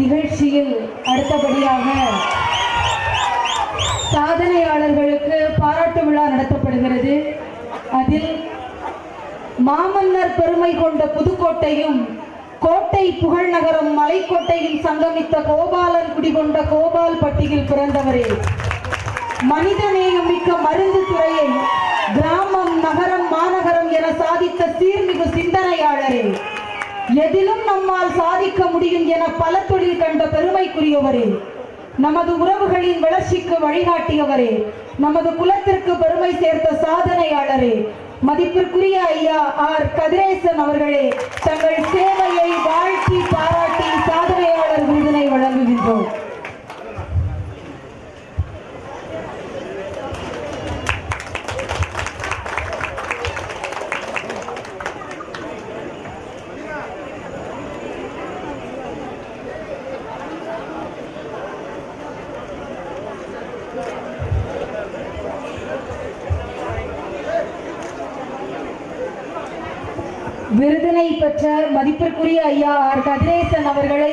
நிகழ்ச்சியில் அடுத்தபடியாக சாதனையாளர்களுக்கு பாராட்டு விழா நடத்தப்படுகிறது. அதில் மாமன்னர் பெருமை கொண்ட புதுக்கோட்டையும் கோட்டை புகழ்நகரம் மலைக்கோட்டையில் சங்கமித்த கோபாலன் குடிகொண்ட கோபால் பட்டியில் பிறந்தவரே. மனிதநேயம் மிக்க மருந்து துறையை கிராமம் நகரம் மாநகரம் என சாதித்த சீர்மிகு சிந்தனையாளரே. எதிலும் நம்மால் சாதிக்க முடியும் என பல தொழில் கண்ட பெருமைக்குரியவரே நமது உறவுகளின் வளர்ச்சிக்கு வழிகாட்டியவரே நமது குலத்திற்கு பெருமை சேர்த்த சாதனையாளரே மதிப்பிற்குரிய ஐயா ஆர் கதிரேசன் அவர்களே தங்கள் சேவையை வாழ்த்தி பாராட்டி சாதனையாளர் விருதினை வழங்குகின்றோம் விருதினை பெற்ற மதிப்பிற்குரிய ஐயா ஆர் கதிரேசன் அவர்களை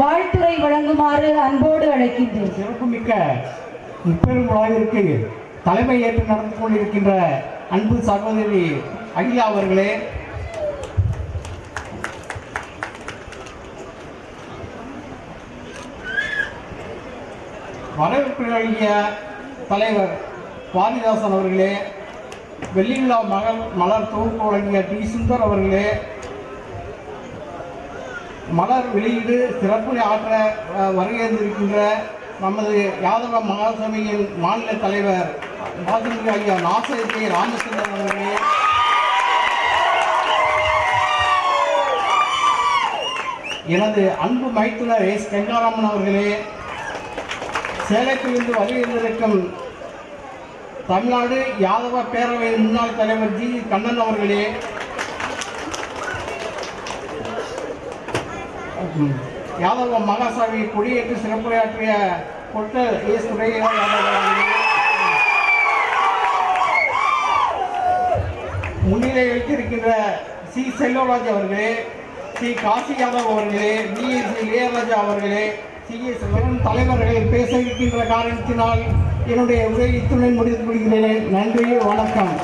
வாழ்த்துறை வழங்குமாறு அன்போடு அழைக்கின்றேன். சிறப்புமிக்க முப்பெரும் விழாவிற்கு தலைமை ஏற்று நடந்து கொண்டிருக்கின்ற அன்பு சகோதரி அகிலா அவர்களே. வரவேற்பு தலைவர் பாரதிதாசன் அவர்களே. வெள்ளி மகள் மலர் தொகுப்பு வழங்கிய டி. சுந்தர் அவர்களே மலர் வெளியீடு சிறப்பு ஆற்ற வருகின்றிருக்கின்ற நமது யாதவ மகாசபையின் மாநில தலைவர் பாதிமிகு ஐயா நாசர் கே ராமச்சந்திரன் அவர்களே. எனது அன்பு மைத்துனர் எஸ். கங்காராமன் அவர்களே சேலத்திலிருந்து வருகின்றிருக்கும் தமிழ்நாடு யாதவ பேரவையின் முன்னாள் தலைவர் ஜி கண்ணன் அவர்களே. யாதவ மகாசாமி கொடியேற்று சிறப்புரையாற்றிய கொட்ட எஸ் துரையா முன்னிலை வைத்திருக்கின்ற சி செல்வராஜ் அவர்களே சி காசி யாதவ் அவர்களே பிஎஸ்சி இளையராஜா அவர்களே சி எஸ் தலைவர்கள் பேச இருக்கின்ற காரணத்தினால் என்னுடைய உரையை இத்துடன் முடித்துக் கொள்கிறேன். நன்றி வணக்கம்.